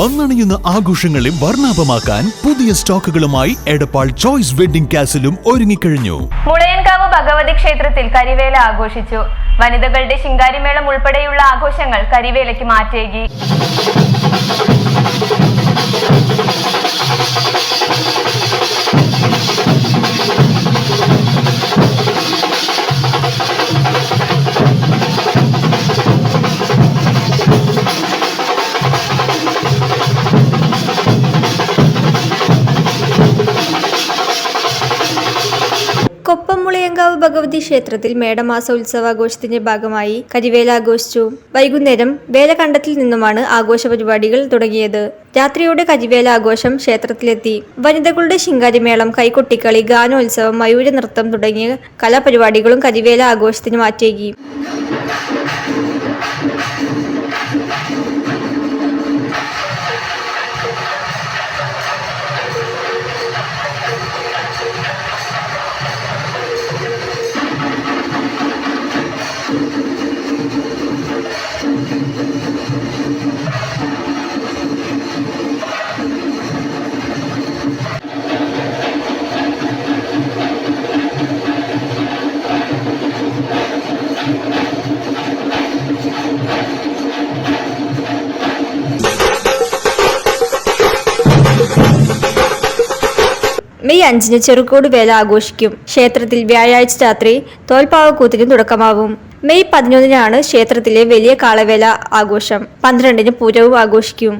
വന്നണിയുന്ന ആഘോഷങ്ങളെ വർണാഭമാക്കാൻ പുതിയ സ്റ്റോക്കുകളുമായി എടപ്പാൾ ചോയ്സ് വെഡിംഗ് കാസിലും ഒരുങ്ങിക്കഴിഞ്ഞു. മുളയൻകാവ് ഭഗവതി ക്ഷേത്രത്തിൽ കരിവേല ആഘോഷിച്ചു. വനിതകളുടെ ശിങ്കാരിമേളം ഉൾപ്പെടെയുള്ള ആഘോഷങ്ങൾ കരിവേലയ്ക്ക് മാറ്റേകി. കൊപ്പംമുളയങ്കാവ് ഭഗവതി ക്ഷേത്രത്തിൽ മേടമാസ ഉത്സവാഘോഷത്തിന്റെ ഭാഗമായി കരിവേല ആഘോഷിച്ചു. വൈകുന്നേരം വേലകണ്ടത്തിൽ നിന്നുമാണ് ആഘോഷ പരിപാടികൾ തുടങ്ങിയത്. രാത്രിയോടെ കരിവേല ആഘോഷം ക്ഷേത്രത്തിലെത്തി. വനിതകളുടെ ശിങ്കാരിമേളം കൈകൊട്ടിക്കളി ഗാനോത്സവം മയൂര നൃത്തം തുടങ്ങിയ കലാപരിപാടികളും കരിവേല ആഘോഷത്തിന് മാറ്റേകി. മെയ് അഞ്ചിന് ചെറുക്കോട് വേല ആഘോഷിക്കും. ക്ഷേത്രത്തിൽ വ്യാഴാഴ്ച രാത്രി തോൽപ്പാവക്കൂത്തിന് തുടക്കമാവും. മെയ് പതിനൊന്നിനാണ് ക്ഷേത്രത്തിലെ വലിയ കാളവേല ആഘോഷം. പന്ത്രണ്ടിന് പൂരവും ആഘോഷിക്കും.